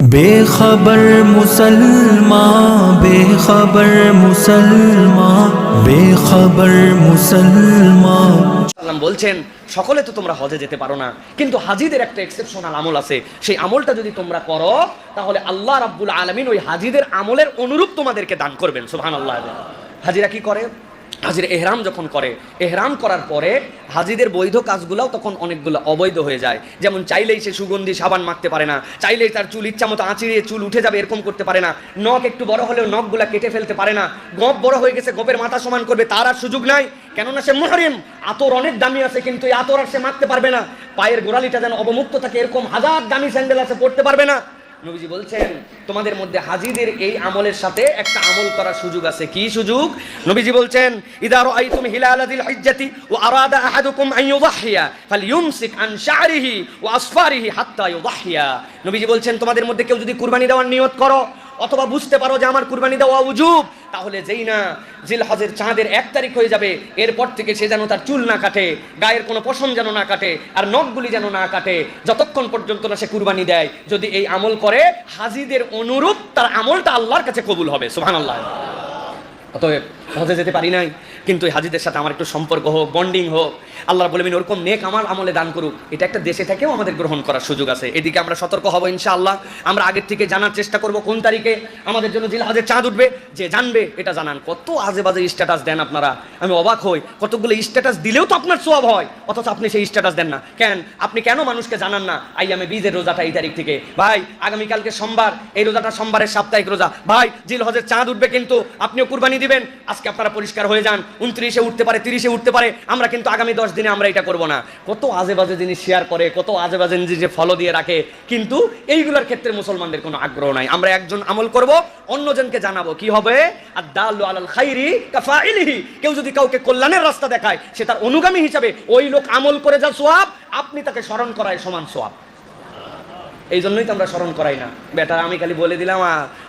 বেখবর মুসলমান বেখবর মুসলমান, বেখবর সাল্লাম বলছেন, সকলে তো তোমরা হজে যেতে পারো না, কিন্তু হাজিদের একটা এক্সেপশনাল আমল আছে। সেই আমলটা যদি তোমরা করো, তাহলে আল্লাহ রাব্বুল আলামিন ওই হাজিদের আমলের অনুরূপ তোমাদেরকে দান করবেন সুবহান আল্লাহ হাজিরা কি করে? হাজির এহরাম যখন করে, এহরাম করার পরে হাজিদের বৈধ কাজগুলোও তখন অনেকগুলো অবৈধ হয়ে যায়। যেমন চাইলেই সে সুগন্ধি সাবান মাখতে পারে না, চাইলেই তার চুল ইচ্ছা মতো আঁচিড়িয়ে চুল উঠে যাবে এরকম করতে পারে না, নখ একটু বড় হলেও নখগুলা কেটে ফেলতে পারে না, গপ বড় হয়ে গেছে, গপের মাথা সমান করবে, তার আর সুযোগ নাই। কেননা সে মহরিম, আতর অনেক দামি আছে, কিন্তু এই আতর আর সে মাখতে পারবে না। পায়ের গোড়ালিটা যেন অবমুক্ত থাকে, এরকম হাজার দামি স্যান্ডেল আছে, পড়তে পারবে না। নবীজি বলছেন, তোমাদের মধ্যে হাজিদের এই আমলের সাথে একটা আমল করার সুযোগ আছে। কি সুযোগ? নবীজি বলছেন, ইদা রাআইতুম হিলালাদিল হিজ্জাতি ওয়া আরাদা আহাদুকুম আন ইউদাহিয়া ফালইউমসিক আন শা'রিহি ওয়া আসফারিহি হাত্তা ইউদাহিয়া। নবীজি বলছেন, তোমাদের মধ্যে কেউ যদি কুরবানি দেওয়ার নিয়ত করো অথবা বুঝতে পারো যে আমার কুরবানি দেওয়া উজুব তাহলে যেই না জিল হজের চাঁদের এক তারিখ হয়ে যাবে, এরপর থেকে সে যেন তার চুল না কাটে, গায়ের কোনো পশম যেন না কাটে, আর নখগুলি যেন না কাটে, যতক্ষণ পর্যন্ত না সে কুরবানি দেয়। যদি এই আমল করে, হাজিদের অনুরূপ তার আমলটা আল্লাহর কাছে কবুল হবে সুহান আল্লাহ অতএব হজে যেতে পারি নাই। কিন্তু এই হাজিদের সাথে আমার একটু সম্পর্ক হোক বন্ডিং হোক আল্লাহ বলবেন ওরকম নেক আমার আমলে দান করুক, এটা একটা দেশে থেকেও আমাদের গ্রহণ করার সুযোগ আছে। এদিকে আমরা সতর্ক হব ইনশাআল্লাহ। আমরা আগের থেকে জানার চেষ্টা করব কোন তারিখে আমাদের জন্য জিল হাজের চাঁদ উঠবে, যে জানবে, এটা জানান। কত আজে বাজে স্ট্যাটাস দেন আপনারা? আমি অবাক হই। কতগুলো স্ট্যাটাস দিলেও তো আপনার সোয়াব হয়, অথচ আপনি সেই স্ট্যাটাস দেন না। কেন? আপনি কেন মানুষকে জানান না, আই আমি বীজের রোজাটা এই তারিখ থেকে? ভাই আগামীকালকে সোমবার, এই রোজাটা সোমবারের সাপ্তাহিক রোজা। ভাই জিল হজের চাঁদ উঠবে কিন্তু আপনিও কুরবানি দিবেন আজকে আপনারা পরিষ্কার হয়ে যান, উনত্রিশে উঠতে পারে, তিরিশে উঠতে পারে, আমরা কিন্তু আগামী দশ দিনে আমরা এটা করব না। কত আজে বাজে জিনিস শেয়ার করে, কত আজে বাজে যে ফলো দিয়ে রাখে, কিন্তু এইগুলোর ক্ষেত্রে মুসলমানদের কোনো আগ্রহ নাই। আমরা একজন আমল করব, অন্যজনকে জানাব, কি হবে? আর দালু আলাল খাইরি কাফাইলিহি কেউ যদি কাউকে কল্যাণের রাস্তা দেখায়, সে তার অনুগামী হিসাবে ওই লোক আমল করে যা সোয়াব, আপনি তাকে স্মরণ করায় সমান সোয়াব। এই জন্যই তো আমরা স্মরণ করাই না। বেটা, আমি খালি বলে দিলাম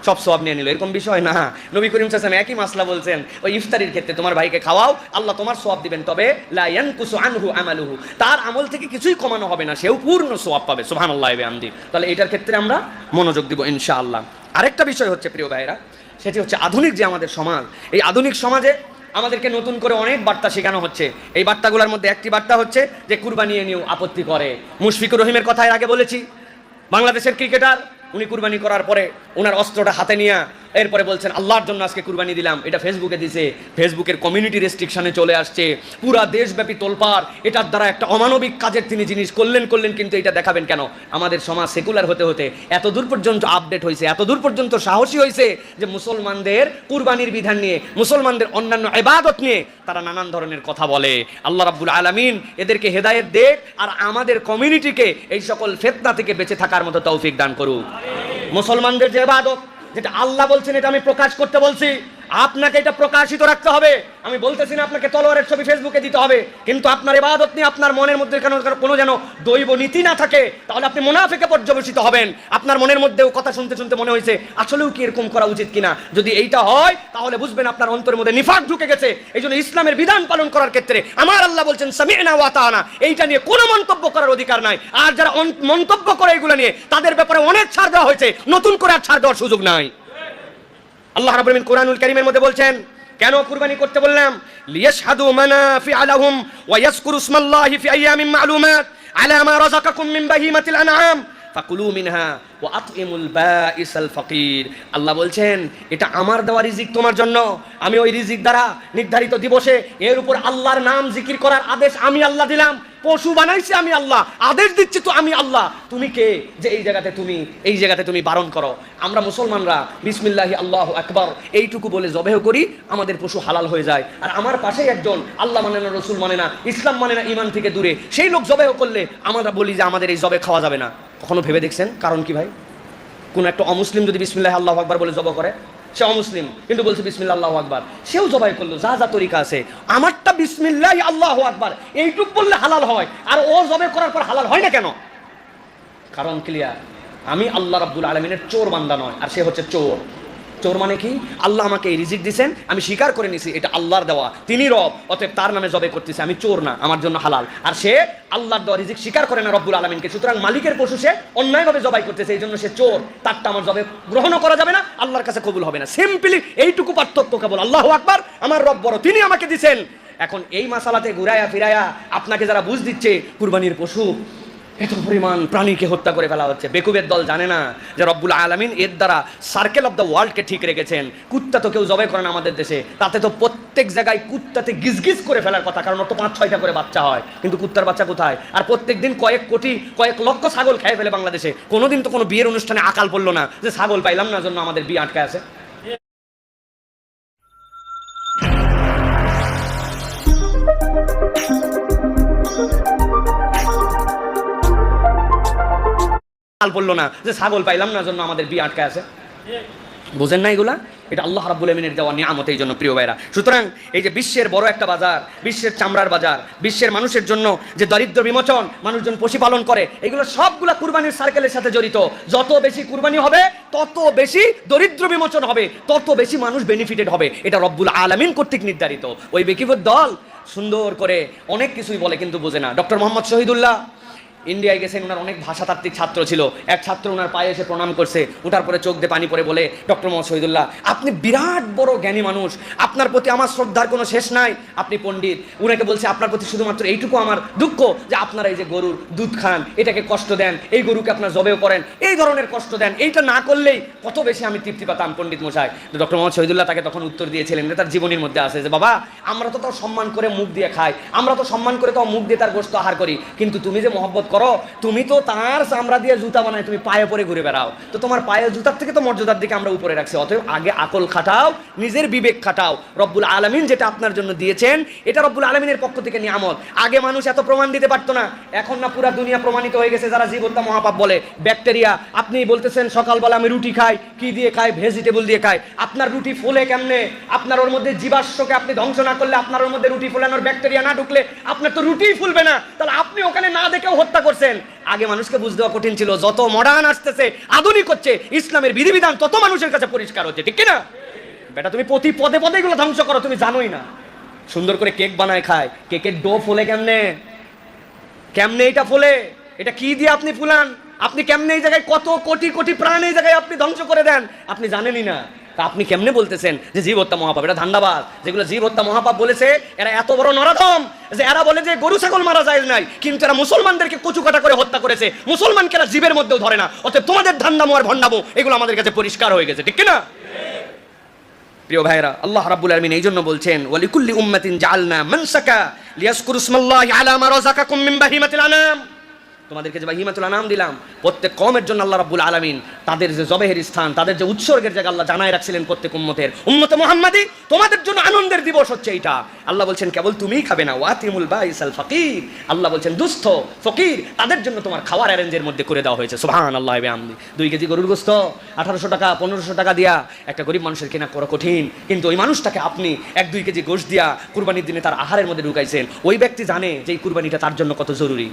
সব সব নিয়ে নিল। এরকম বিষয় না। নবী করিম সাসম একই মাসলা বলছেন, ওই ইফতারির ক্ষেত্রে তোমার ভাইকে খাওয়াও, আল্লাহ তোমার সব দিবেন। তবে লা ইয়ানকুসু আনহু আমালুহু, তার আমল থেকে কিছুই কমানো হবে না, সেও পূর্ণ সোয়াব পাবে, সুবহানাল্লাহি আমদি তাহলে এটার ক্ষেত্রে আমরা মনোযোগ দিব, ইনশাআল্লাহ। আরেকটা বিষয় হচ্ছে, প্রিয় ভাইরা সেটি হচ্ছে আধুনিক যে আমাদের সমাজ, এই আধুনিক সমাজে আমাদেরকে নতুন করে অনেক বার্তা শেখানো হচ্ছে। এই বার্তাগুলোর মধ্যে একটি বার্তা হচ্ছে যে, কুরবানি নিয়েও আপত্তি করে। মুশফিকুর রহিমের কথা এর আগে বলেছি বাংলাদেশের ক্রিকেটার উনি কুরবানি করার পরে ওনার অস্ত্রটা হাতে নিয়ে এরপরে বলছেন, আল্লাহর জন্য আজকে কুরবানি দিলাম। এটা ফেসবুকে দিছে। ফেসবুকের কমিউনিটি রেস্ট্রিকশনে চলে আসছে। পুরা দেশব্যাপী তোলপার এটার দ্বারা একটা অমানবিক কাজের তিনি জিনিস করলেন করলেন, কিন্তু এটা দেখাবেন কেন? আমাদের সমাজ সেকুলার হতে হতে এত দূর পর্যন্ত আপডেট হয়েছে এত দূর পর্যন্ত সাহসী হয়েছে যে মুসলমানদের কুরবানির বিধান নিয়ে, মুসলমানদের অন্যান্য ইবাদত নিয়ে তারা নানান ধরনের কথা বলে। আল্লাহ রাব্বুল আলামিন এদেরকে হেদায়েত দেখ আর আমাদের কমিউনিটিকে এই সকল ফেতনা থেকে বেঁচে থাকার মতো তৌফিক দান করুক। মুসলমানদের যে এবাদত যেটা আল্লাহ বলছেন এটা আমি প্রকাশ করতে বলছি। আপনাকে এটা প্রকাশিত রাখতে হবে। আমি বলতেছি না আপনাকে তলোয়ারের ছবি ফেসবুকে দিতে হবে, কিন্তু আপনার এবাদত নিয়ে আপনার মনের মধ্যে কেন কোনো যেন দৈব নীতি না থাকে, তাহলে আপনি মুনাফিকে পর্যবেসিত হবেন। আপনার মনের মধ্যেও কথা শুনতে শুনতে মনে হয়েছে, আসলেও কি এরকম করা উচিত কিনা? যদি এইটা হয়, তাহলে বুঝবেন আপনার অন্তরের মধ্যে নিফাক ঢুকে গেছে। এই জন্য ইসলামের বিধান পালন করার ক্ষেত্রে আমার আল্লাহ বলছেন, সামিনা ওয়া তাআনা এইটা নিয়ে কোনো মন্তব্য করার অধিকার নাই। আর যারা মন্তব্য করে এগুলো নিয়ে, তাদের ব্যাপারে অনেক ছাড় দেওয়া হয়েছে, নতুন করে আর ছাড় দেওয়ার সুযোগ নাই। আল্লাহ আলামিন কোরআনুল কারীমের মধ্যে বলছেন, কেন কুরবানি করতে বললাম? লিয়াশহাদু মানাফিআ লাহুম ওয়া ইয়াজকুরু ইসমাল্লাহি ফি আইয়ামিন মা'লুমাত আলা মা রাযাকাকুম মিন বাহিমাতিল আনআম। ফাকুলু মিনহা ওয়া আতইমুল বাইসাল ফাকির। আল্লাহ বলছেন, এটা আমার দেওয়া রিজিক তোমার জন্য। আমি ওই রিজিক দ্বারা নির্ধারিত দিবসে এর উপর আল্লাহর নাম জিকির করার আদেশ আমি আল্লাহ দিলাম। পশু বানাইছি আমি আল্লাহ, আদেশ দিচ্ছি তো আমি আল্লাহ। তুমি কে? যে এই জায়গাতে তুমি, এই জায়গাতে তুমি বারণ করো। আমরা মুসলমানরা, বিসমিল্লাহি আল্লাহ আকবর, এইটুকু বলে জবেহ করি, আমাদের পশু হালাল হয়ে যায়। আর আমার পাশেই একজন, আল্লাহ মানে না, রসুল মানে না, ইসলাম মানে না ইমান থেকে দূরে, সেই লোক জবেহ করলে আমরা বলি যে আমাদের এই জবে খাওয়া যাবে না। কখনো ভেবে দেখছেন কারণ কি ভাই? কোন একটা অমুসলিম যদি বিসমিল্লাহ আল্লাহ আকবার বলে জব করে সে অমুসলিম কিন্তু বলছে বিসমিল্লা আল্লাহ আকবার। সেও জবাই করল, যা যা তরিকা আছে। আমারটা বিসমিল্লাহ আল্লাহ আকবার। এইটুক বললে হালাল হয়, আর ও জবাই করার পর হালাল হয় না কেন? কারণ ক্লিয়ার আমি আল্লাহ রাব্দুল আলমিনের চোর বান্দা নয়, আর সে হচ্ছে চোর। চোর মানে কি? আল্লাহ আমাকে এই রিজিক দিছেন, আমি স্বীকার করে নিছি, এটা আল্লাহর দেওয়া। তিনি রব, অতএব তার নামে জবে করতেছে, আমি চোর না, আমার জন্য হালাল। আর সে আল্লাহর দেওয়া রিজিক স্বীকার করে না রব্বুল আলমিনকে, সুতরাং মালিকের পশু সে অন্যায়ভাবে জবাই করতেছে এই জন্য সে চোর। তারটা আমার জবে গ্রহণও করা যাবে না, আল্লাহর কাছে কবুল হবে না। সিম্পলি এইটুকু পার্থক্য কেবল। আল্লাহ আকবার, আমার রব বড়, তিনি আমাকে দিছেন। এখন এই মাসালাতে ঘুরায়া ফিরায়া আপনাকে যারা বুঝ দিচ্ছে, কুরবানির পশু এত পরিমাণ প্রাণীকে হত্যা করে ফেলা হচ্ছে। বেকুবের দল জানে না যে রব্বুল আলমিন এর দ্বারা সার্কেল অফ দ্য ওয়ার্ল্ডকে ঠিক রেখেছেন। কুত্তা তো কেউ জবাই করে না আমাদের দেশে। তাতে তো প্রত্যেক জায়গায় কুত্তাতে গিজগিজ করে ফেলার কথা, কারণ ওর তো পাঁচ, ছয়টা করে বাচ্চা হয়। কিন্তু কুত্তার বাচ্চা কোথায়? আর প্রত্যেক দিন কয়েক কোটি, কয়েক লক্ষ ছাগল খেয়ে ফেলে বাংলাদেশে। কোনোদিন তো কোনো বিয়ের অনুষ্ঠানে আকাল পড়ল না যে ছাগল পাইলাম না, জন্য আমাদের বিয়ে আটকে আছে। আকাল পড়ল না, যে ছাগল পাইলাম না জন্য আমাদের বিয়ে আটকে আছে। বুঝেন না এগুলা? এটা আল্লাহ রাব্বুল আমিনের দেওয়া নিয়ামত এই জন্য, প্রিয় ভাইরা সুতরাং এই যে বিশ্বের বড় একটা বাজার, বিশ্বের চামড়ার বাজার, বিশ্বের মানুষের জন্য যে দরিদ্র বিমোচন, মানুষজন পশুপালন করে, এগুলো সবগুলা কুরবানির সার্কেলের সাথে জড়িত। যত বেশি কুরবানি হবে, তত বেশি দরিদ্র বিমোচন হবে, তত বেশি মানুষ বেনিফিটেড হবে। এটা রব্বুল আলামিন কর্তৃক নির্ধারিত। ওই বেকিবুর দল সুন্দর করে অনেক কিছুই বলে, কিন্তু বোঝে না। ডক্টর মোহাম্মদ শহীদুল্লাহ ইন্ডিয়ায় গেছেন ওনার অনেক ভাষাতাত্ত্বিক ছাত্র ছিল। এক ছাত্র ওনার পায়ে এসে প্রণাম করছে ওঠার পরে চোখ দিয়ে পানি পরে বলে, ডক্টর মোহাম্মদ শহীদুল্লাহ, আপনি বিরাট বড় জ্ঞানী মানুষ, আপনার প্রতি আমার শ্রদ্ধার কোনো শেষ নাই। আপনি পণ্ডিত, উনাকে বলছে, আপনার প্রতি শুধুমাত্র এইটুকু আমার দুঃখ, যে আপনারা এই যে গরুর দুধ খান, এটাকে কষ্ট দেন, এই গরুকে আপনার জবেও করেন, এই ধরনের কষ্ট দেন, এইটা না করলেই কত বেশি আমি তৃপ্তি পাতাম পণ্ডিত মশাই। ডক্টর মোহাম্মদ শহীদুল্লাহ তাকে তখন উত্তর দিয়েছিলেন, এটা তার জীবনীর মধ্যে আছে। যে, বাবা, আমরা তো তাও সম্মান করে মুখ দিয়ে খাই, আমরা তো সম্মান করে তাও মুখ দিয়ে তার গোস্ত আহার করি, কিন্তু তুমি যে মহব্বত করো, তুমি তো তার চামড়া দিয়ে জুতা বানায়, তুমি পায়ে পরে ঘুরে বেড়াও। তো তোমার পায়ে জুতার থেকে তো মর্যাদার দিকে আমরা উপরে রাখছি, অতএব আগে আকল খাটাও, নিজের বিবেক খাটাও। রব্বুল আলমিন যেটা আপনার জন্য দিয়েছেন, এটা রব্বুল আলমিনের পক্ষ থেকে নিয়ামত। আগে মানুষ এত প্রমাণ দিতে পারতো না, এখন না পুরা দুনিয়া প্রমাণিত হয়ে গেছে, যারা জীব হত্যা মহাপাপ বলে। ব্যাকটেরিয়া, আপনি বলতেছেন, সকালবেলা আমি রুটি খাই, কি দিয়ে খাই? ভেজিটেবল দিয়ে খাই। আপনার রুটি ফুলে কেমনে? আপনার ওর মধ্যে জীবাশ্মকে আপনি ধ্বংস না করলে আপনার ওর মধ্যে রুটি ফুলানোর ব্যাকটেরিয়া না ঢুকলে আপনার তো রুটিই ফুলবে না। তাহলে আপনি ওখানে না দেখেও হত্যা করছেন, আগে মানুষকে বুঝ দেওয়া কঠিন ছিল। যত মডার্ন আসতেছে, আধুনিক হচ্ছে, ইসলামের বিধিবিধান তত মানুষের কাছে পরিষ্কার হচ্ছে, ঠিক কিনা? বেটা, তুমি প্রতি পদে পদে এগুলো ধ্বংস করো, তুমি জানোই না। সুন্দর করে কেক বানায় খায়। কেকের ডো ফোলে কেমনে? কেমনে এটা ফোলে? এটা কি দিয়ে আপনি ফুলান? আপনি কেমনে এই জায়গায় কত কোটি কোটি প্রাণ এই জায়গায় আপনি ধ্বংস করে দেন? আপনি জানেনই না। তা আপনি কেমনে বলতেছেন যে জীব হত্যা মহাপাপ? এটা ধান্দাবাদ যেগুলো জীব হত্যা মহাপাপ বলেছে, এরা এত বড় নরাধম যে এরা বলে যে গরু, ছাগল মারা যায় নাই, কিন্তু এরা মুসলমানদেরকে কচু কাটা করে হত্যা করেছে। মুসলমানকে এরা জীবের মধ্যেও ধরে না। অতএব তোমাদের ধান্দামো আর ভণ্ডামো, এগুলো আমাদের কাছে পরিষ্কার হয়ে গেছে, ঠিক কিনা? প্রিয় ভাইরা আল্লাহ রাব্বুল আলামিন এই জন্য বলছেন, ওয়ালিকুল্লি উম্মাতিন জাআলনা মানসাকা লিয়াজকুরু ইসমাল্লাহি আলা মা রাযাকাকুম মিন বাহিমাতিল আনাম তোমাদেরকে যে বাহিমাতুল আনাম দিলাম, প্রত্যেক কমের জন্য আল্লাহ রাব্বুল আলামিন তাদের যে জবেহের স্থান, তাদের যে উৎসর্গের জায়গা আল্লাহ জানায় রাখছিলেন প্রত্যেক উম্মতের। উম্মতে মুহাম্মাদি, তোমাদের জন্য আনন্দের দিবস হচ্ছে এইটা। আল্লাহ বলছেন, কেবল তুমিই খাবে না, ওয়াতিমুল বাইসাল ফকির। আল্লাহ বলছেন, দুস্থ, ফকির, তাদের জন্য তোমার খাওয়ার অ্যারেঞ্জের মধ্যে করে দেওয়া হয়েছে। সুবহান আল্লাহ আমদি দুই কেজি গরুর গোস্ত, আঠারোশো টাকা, পনেরোশো টাকা দিয়া একটা গরিব মানুষের কেনা করা কঠিন। কিন্তু ওই মানুষটাকে আপনি এক দুই কেজি গোশ দিয়া কুরবানির দিনে তার আহারের মধ্যে ঢুকাইছেন। ওই ব্যক্তি জানে যে এই কুরবানিটা তার জন্য কত জরুরি।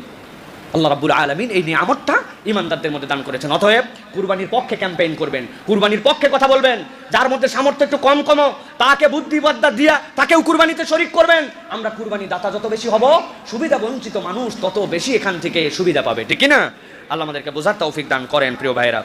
আল্লাহ রাবুল আলমিন এই নিয়ামতটা ইমানদারদের মধ্যে দান করেছেন। অতএব কুরবানির পক্ষে ক্যাম্পেইন করবেন। কুরবানির পক্ষে কথা বলবেন। যার মধ্যে সামর্থ্য একটু কম কম, তাকে বুদ্ধিবদ্দা দিয়া তাকেও কুরবানিতে শরিক করবেন। আমরা কুরবানি দাতা যত বেশি হব, সুবিধা বঞ্চিত মানুষ তত বেশি এখান থেকে সুবিধা পাবে। ঠিক না আল্লাহ আমাদেরকে বোঝার তৌফিক দান করেন প্রিয় ভাইরা